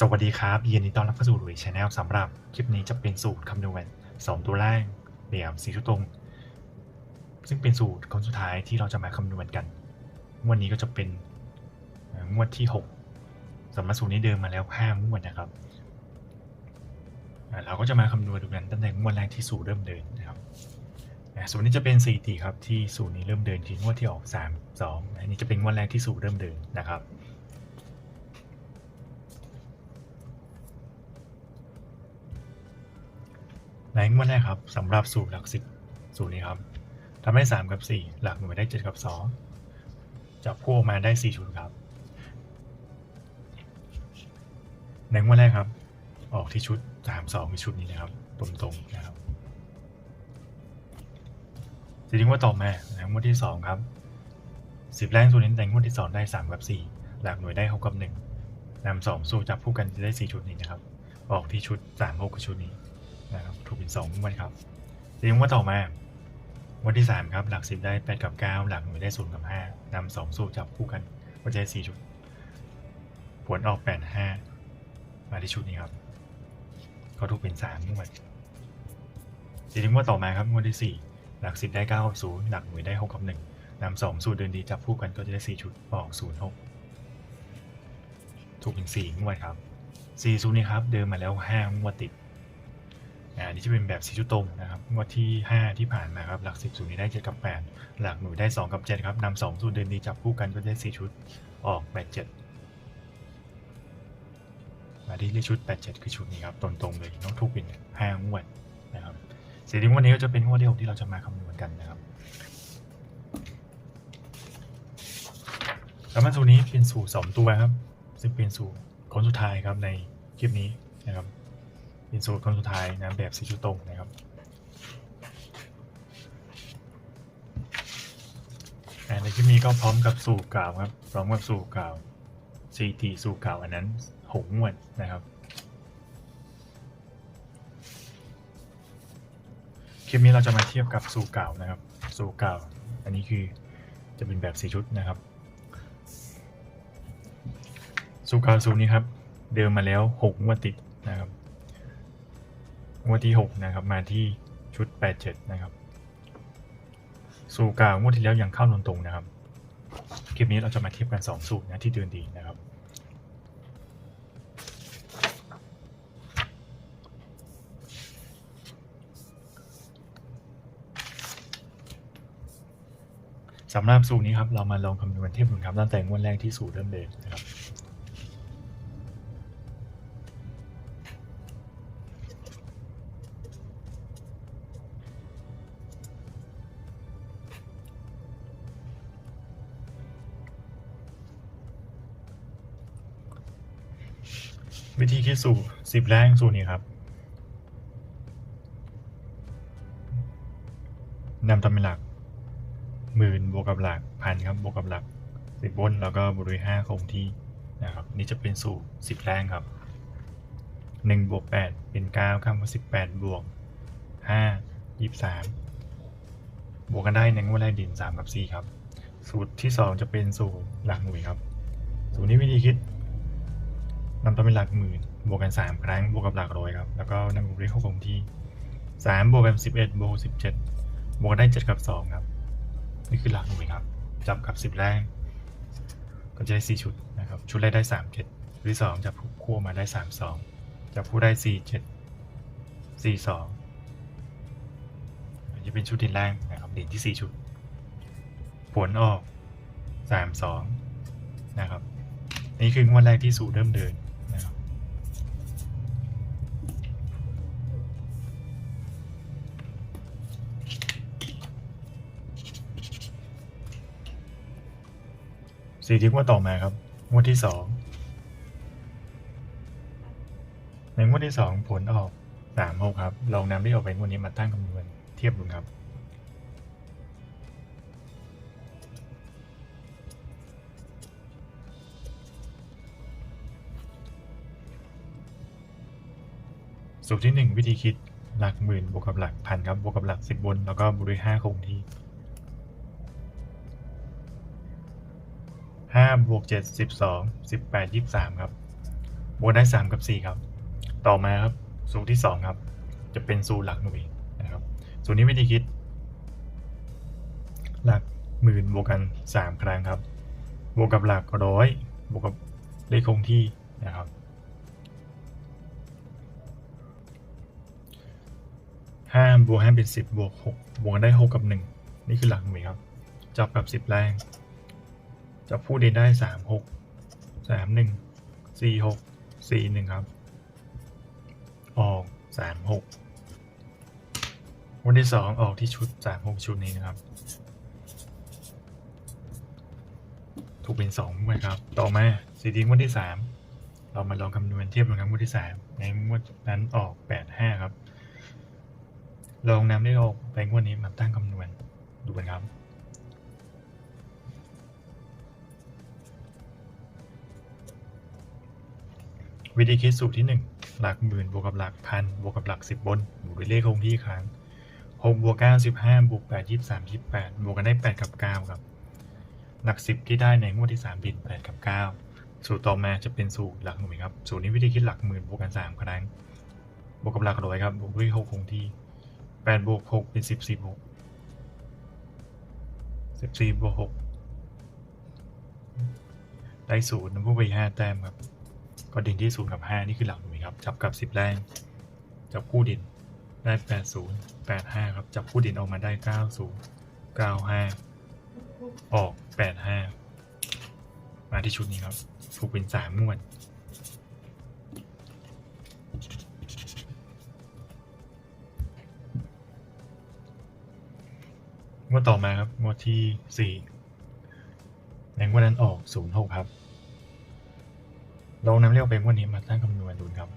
สวัสดีครับยินดีต้อนรับเข้าสู่หลุยชาแนลสำหรับ คลิปนี้จะเป็นสูตรคำนวณ2 ตัวแรกเหลี่ยมสีชุดตรง ซึ่งเป็นสูตรคนสุดท้ายที่เราจะมาคำนวณกันงวดนี้ก็จะเป็นงวดที่ 6สำหรับสูตรนี้เดิมมาแล้ว5งวดนะครับเราก็จะมาคำนวณดูกันตั้งแต่งวดแรกที่สูตรเริ่มเดินนะครับอ่าสูตรนี้จะเป็นสถิติครับที่สูตรนี้เริ่มเดินคืองวดที่ออก 3 2อันนี้จะเป็นงวดแรกที่สูตรเริ่มเดินนะครับ ในงวดแรกครับสำหรับสูตรหลักสิบสูตรนี้ครับทำให้สามกับสี่หลักหน่วยได้เจ็ดกับสองจับคู่ออกมาได้สี่ชุดครับ ในงวดแรกครับ ออกที่ชุดสามสองชุดนี้นะครับ ตรงๆนะครับทีนี้งวดต่อมาในงวดที่สองครับสิบแรกตัวนี้แต่งวดที่สองได้สามกับสี่หลักหน่วยได้หกกับหนึ่งนำสองสู้จับคู่กันจะได้สี่ชุดนี้นะครับ ออกที่ชุดสามหกกับชุดนี้ นะครับถูกเป็นสองงวดครับทีนี้งวดต่อมางวดที่สามครับ หลักสิบได้แปดกับเก้าหลักหน่วยได้ศูนย์กับห้านำสองสูตรจับคู่กันก็จะได้สี่ชุด ผลออกแปดห้ามาที่ชุดนี้ครับ ก็ถูกเป็นสามงวดทีนี้งวดต่อมาครับงวดที่สี่หลักสิบได้เก้ากับศูนย์หลักหน่วยได้หกกับหนึ่งนำสองสูตรเดินดีจับคู่กันก็จะได้สี่ชุดออกศูนย์หกถูกเป็นสี่งวดครับสี่สูตรนี้ครับ เดินมาแล้วห้างวดติด อ่าอันนี้จะเป็นแบบสีชุดตรงนะครับงวดที่ 5 ที่ผ่านมาครับหลัก 10สูตรนี้ได้7กับ 8 หลักหน่วยได้ 2 กับ 7 ครับนำ2สูตรเดินดีจับคู่กันก็ได้ 4 ชุดออก 8 7 มาที่เลขชุด 8 7 คือชุดนี้ครับตรงๆเลยน้องทุกเป็น5งวดนะครับสีที่งวดนี้ก็จะเป็นงวดที่6ที่เราจะมาคำนวณกันนะครับแล้วมันสูตรนี้เป็นสูตร2ตัวครับซึ่งเป็นสูตรคนสุดท้ายครับในคลิปนี้นะครับ เป็นสูตรคนสุดท้ายนะแบบสีชุดตรงนะครับอ่ในคลิปนี้ก็พร้อมกับสูตรเก่าครับ พร้อมกับสูตรเก่าซีทีสูตรเก่าอันนั้นหงวดนะครับคลิปนี้เราจะมาเทียบกับสูตรเก่านะครับ สูตรเก่าอันนี้คือจะเป็นแบบสีชุดนะครับ สูตรเก่าสูตรนี้ครับ เดิมมาแล้วหงวดติดนะครับ งวดที่6นะครับมาที่ชุด87นะครับสูตรกลางงวดที่แล้วยังเข้าตรงนะครับ คลิปนี้เราจะมาเทียบกัน2สูตรนะที่เดินดีนะครับ สำหรับสูตรนี้ครับเรามาลองคำนวณเทียบดูครับตั้งแต่งวดแรกที่สูตรเริ่มเดินนะครับ วิธีคิดสูตรสิบแรกสูตรนี้ครับนำตำเป็นหลักหมื่นบวกกับหลักพันครับบวกกับหลักสิบบนแล้วก็บริห้าคงที่นะครับนี่จะเป็นสูตรสิบแรกครับหนึ่งบวกแปดเป็นเก้าครับสิบแปดบวกห้ายี่สิบสามบวกกันได้ในงวดแรกดินสามกับสี่ครับ สูตรที่สองจะเป็นสูตรหลักหน่วยครับ สูตรนี้วิธีคิด นำตัวเป็นหลักหมื่นบวกกันสามครั้งบวกกับหลักร้อยครับ แล้วก็นำบวกเลขเข้าคงที่สามบวกกับสิบเอ็ดบวกสิบเจ็ดบวกได้เจ็ดกับสองครับ นี่คือหลักหน่วยครับจับกับสิบแรกก็จะได้สี่ชุดนะครับ ชุดแรกได้สามเจ็ดชุดที่สองจับคู่มาได้สามสองจับคู่ได้สี่เจ็ดสี่สองจะเป็นชุดที่แรกนะครับด่นที่สี่ชุด ผลออกสามสองนะครับ นี่คืองวดแรกที่สูตรเริ่มเดิน สี่ที่งวดต่อมาครับงวดที่สองในงวดที่สองผลออกสามหกครับ ลองนำได้ออกไปงวดนี้มาตั้งคำนวณเทียบดูครับสูตรที่หนึ่งวิธีคิดหลักหมื่นบวกกับหลักพันครับบวกกับหลักสิบบน แล้วก็บวกด้วยห้าคงที่ ห้าบวกเจ็ดสิบสองสิบแปดยี่สิบสามครับบวกได้สามกับสี่ครับ ต่อมาครับสูตรที่สองครับ จะเป็นสูตรหลักหน่วยนะครับสูตรนี้วิธีคิด หลักหมื่นบวกกันสามครั้งครับ บวกกับหลักร้อยบวกกับเลขคงที่นะครับห้าบวกห้าเป็นสิบบวกหกบวกได้หกกับหนึ่งนี่คือหลักหน่วยครับจับกับสิบแรง จับผู้เดนได้สามหกสามหนึ่งสี่หกสี่หนึ่งครับ ออกสามหกวันที่สองออกที่ชุดสามหกชุดนี้นะครับ ถูกเป็นสองงวดครับ ต่อมาสีทิ้งวันที่สามเรามาลองคำนวณเทียบกันครับงวดที่สามในงวดนั้นออกแปดห้าครับ ลองนำได้ออกไปงวดนี้มาตั้งคำนวณดูกันครับ วิธีคิดสูตรที่ 1 หลักหมื่นบวกกับหลักพันบวกกับหลักสิบบนบวกด้วยเลขคงที่ครั้งหกบวกเก้าสิบห้าบวกแปดยี่สิบสามยี่สิบแปดบวกกันได้แปดกับเก้าครับ หลักสิบที่ได้ในงวดที่สามเป็นแปดกับเก้าสูตรต่อมาจะเป็นสูตรหลักหน่วยครับ สูตรนี้วิธีคิดหลักหมื่นบวกกันสามครั้ง บวกกับหลักร้อยครับบวกด้วยหกคงที่แปดบวกหกเป็นสิบสี่บวกสิบสี่บวกหกได้ศูนย์นำผู้ไปห้าแต้มครับ ก็ดินที่ศูนย์กับห้านี่คือหลักหน่วยครับ จับกับสิบแรง จับคู่ดินได้แปดศูนย์แปดห้าครับ จับคู่ดินออกมาได้เก้าศูนย์เก้าห้าออกแปดห้ามาที่ชุดนี้ครับ ถูกเป็นสามงวดงวดต่อมาครับงวดที่สี่ในงวดนั้นออกศูนย์หกครับ ลองนำเลขไปงวดนี้มาตั้งคำนวณดูครับ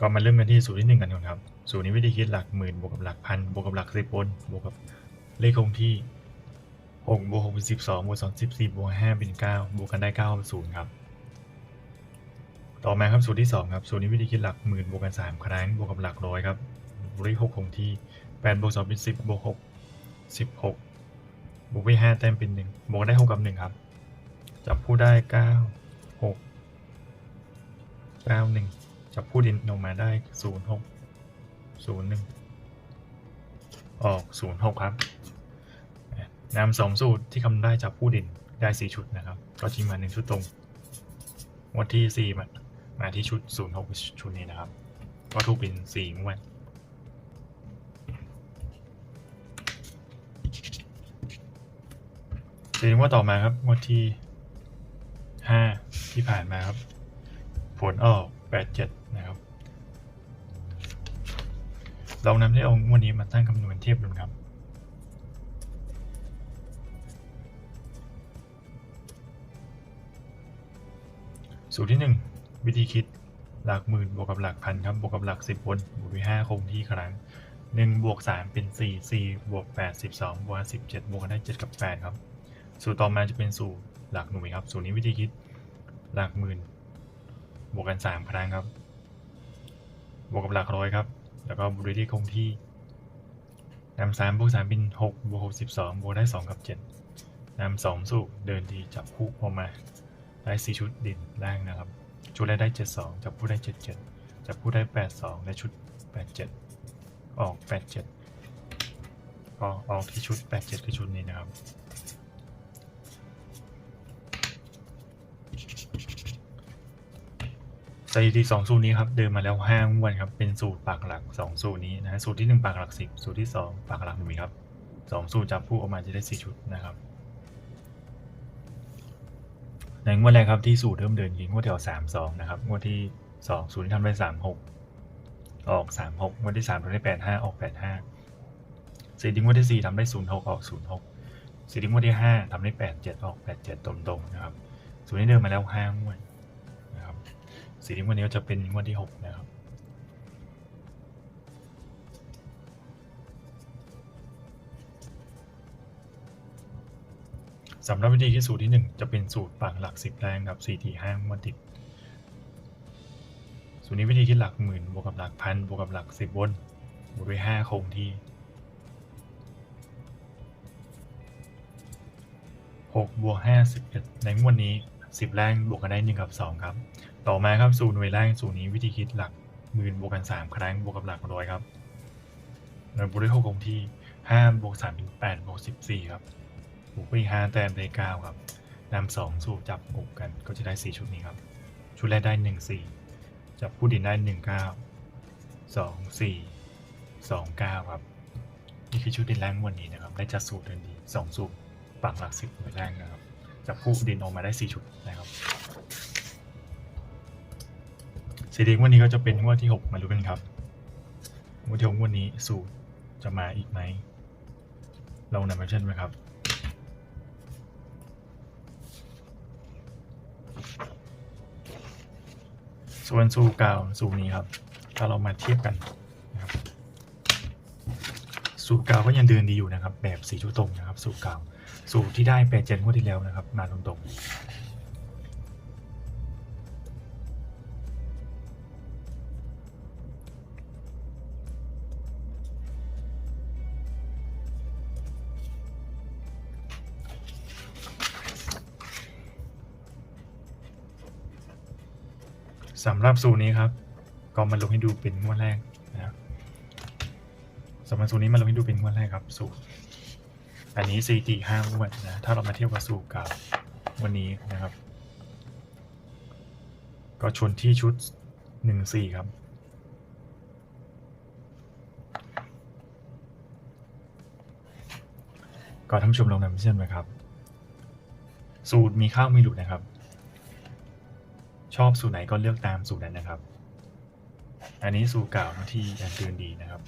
ก็มาเริ่มกันที่สูตรที่หนึ่งกันก่อนครับ สูตรนี้วิธีคิดหลักหมื่นบวกกับหลักพันบวกกับหลักสิบบนบวกกับเลขคงที่หกบวกหกเป็นสิบสองบวกสองสิบสี่บวกห้าเป็นเก้าบวกกันได้เก้าเป็นศูนย์ครับต่อมาครับสูตรที่สองครับสูตรนี้วิธีคิดหลักหมื่นบวกกันสามครั้งบวกกับหลักร้อยครับ บวกด้วยหกคงทีแปดบวกสองเป็นสิบบวกหกสิบหกบวกไปห้าแต้มเป็นหนึ่งบวกได้หกกับหนึ่งครับ จับผู้ได้เก้าหกเก้าหนึ่งจับผู้ดินออกมาได้ศูนย์หกศูนย์หนึ่งออกศูนย์หกครับนำสองสูตรที่คำได้จับผู้ดินได้สี่ชุดนะครับ ก็ทิ้งมาหนึ่งชุดตรง วันที่สี่มามาที่ชุดศูนย์หกชุดนี้นะครับ ก็ถูกเป็นสี่งวด สี่งวดต่อมาครับงวดที่ห้าที่ผ่านมาครับ ผลออกแปดเจ็ดนะครับ ลองนำได้องค์วันนี้มาตั้งคำนวณเทียบดูครับสูตรที่1วิธีคิดหลักหมื่นบวกกับหลักพันครับบวกกับหลักสิบบนบวกด้วยห้าคงที่ครั้งหนึ่งบวกสามเป็นสี่สี่บวกแปดสิบสองบวกสิบเจ็ดบวกได้เจ็ดกับแปดครับ สูตรต่อมาจะเป็นสูตรหลักหน่วยครับ สูตรนี้วิธีคิดหลักหมื่นบวกกันสามครั้งครับ บวกกับหลักร้อยครับ แล้วก็บวกด้วยที่คงที่นำสามบวกสามเป็นหกบวกหกสิบสองบวกได้สองกับเจ็ดนำสองสูตรเดินทีจับคู่ออกมา ได้สี่ชุดดินล่างนะครับ ชุดแรกได้เจ็ดสองจับผู้ได้เจ็ดเจ็ดจับผู้ได้แปดสองและชุดแปดเจ็ดออกแปดเจ็ดก็ออกที่ชุดแปดเจ็ดคือชุดนี้นะครับ สถิติสองสูตรนี้ครับเดินมาแล้วห้างวันครับเป็นสูตรปากหลักสองสูตรนี้นะฮะสูตรที่หนึ่งปากหลักสิบสูตรที่สองปากหลักหนึ่งครับสองสูตรจับผู้ออกมาจะได้สี่ชุดนะครับในงวดแรกครับที่สูตรเริ่มเดินยิงงวดแถวสามสองนะครับงวดที่สองสูตรที่ทำได้สามหกออกสามหกงวดที่สามทำได้แปดห้าออกแปดห้าสีดิ้งงวดที่สี่ทำได้ศูนย์หกออกศูนย์หกสีดิ้งงวดที่ห้าทำได้แปดเจ็ดออกแปดเจ็ดตรงๆนะครับสูตรนี้เดินมาแล้วห้างวดน สีงวันนี้จะเป็นวันที่หกนะครับ สำหรับวิธีคิดสูตรที่หนึ่งจะเป็นสูตรปางหลักสิบแรงกับสี่ที่ห้างวันติด สูตรนี้วิธีคิดหลักหมื่นบวกกับหลักพันบวกกับหลักสิบวนบวกด้วยห้าคงที่หกบวกห้าสิบเอ็ดในงวดนี้ สิบแรงบวกกันได้หนึ่งกับสองครับ ต่อมาครับสูตรหน่วยแรกสูตรนี้วิธีคิดหลักหมื่นบวกกันสามครั้งบวกกับหลักร้อยครับหน่วยบวกด้วยหกคงที่ห้าบวกสามเป็นแปดบวกสิบสี่ครับบวกไปอีกห้าแต้มได้เก้าครับนำสองสูตรจับกลุ่มกันก็จะได้สี่ชุดนี้ครับ ชุดแรกได้หนึ่งสี่จับผู้ดินได้หนึ่งเก้าสองสี่สองเก้าครับนี่คือชุดดินแรงวันนี้นะครับ ได้จัดสูตรเดินดีสองสูตรปักหลักสิบหน่วยแรงนะครับ จับคู่ดินออกมาได้สี่ชุดนะครับสีแดงวันนี้ก็จะเป็นงวดที่หกมาดูกันครับงวดที่หกงวดนี้สูตรจะมาอีกไหมลองนำมาเช่นไหมครับส่วนสูเก่าสูนี้ครับ ถ้าเรามาเทียบกันนะครับสูเก่าก็ยังเดินดีอยู่นะครับ แบบสีชุดตรงนะครับ สูเก่า สูตรที่ได้แปดเจนงวดที่แล้วนะครับ มาตรงๆสำหรับสูตรนี้ครับ ก็มาลงให้ดูเป็นงวดแรกนะครับสำหรับสูตรนี้มาลงให้ดูเป็นงวดแรกครับสูตร อันนี้สถิติห้างวดนะ ถ้าเรามาเทียบกับสูตรเก่าวันนี้นะครับ ก็ชนที่ชุดหนึ่งสี่ครับ ก็ท่านชมลองนำเช่นไหมครับ สูตรมีข้าวมีหลุดนะครับ ชอบสูตรไหนก็เลือกตามสูตรนั้นนะครับ อันนี้สูตรเก่าที่ยังเตือนดีนะครับ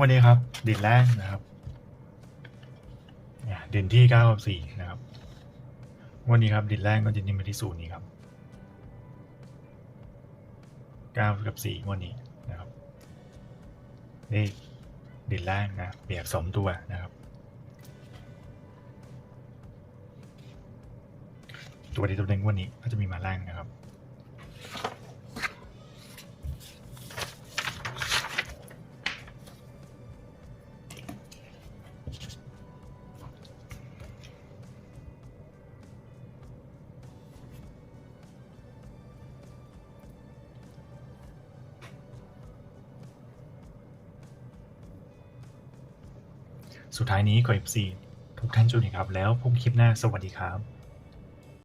วันนี้ครับด่นแรกนะครับด่นที่เก้ากับสี่นะครับ วันนี้ครับด่นแรกก็จะนิ่มไปที่ศูนย์นี้ครับเก้ากับสี่วันนี้นะครับเลขเด่นแรกนะเปรียบสองตัวนะครับ ตัวที่ตัวเด่นวันนี้ก็จะมีมาล่างนะครับ สุดท้ายนี้ขอ FC ทุกท่านจุดครับ แล้วพบคลิปหน้าสวัสดีครับ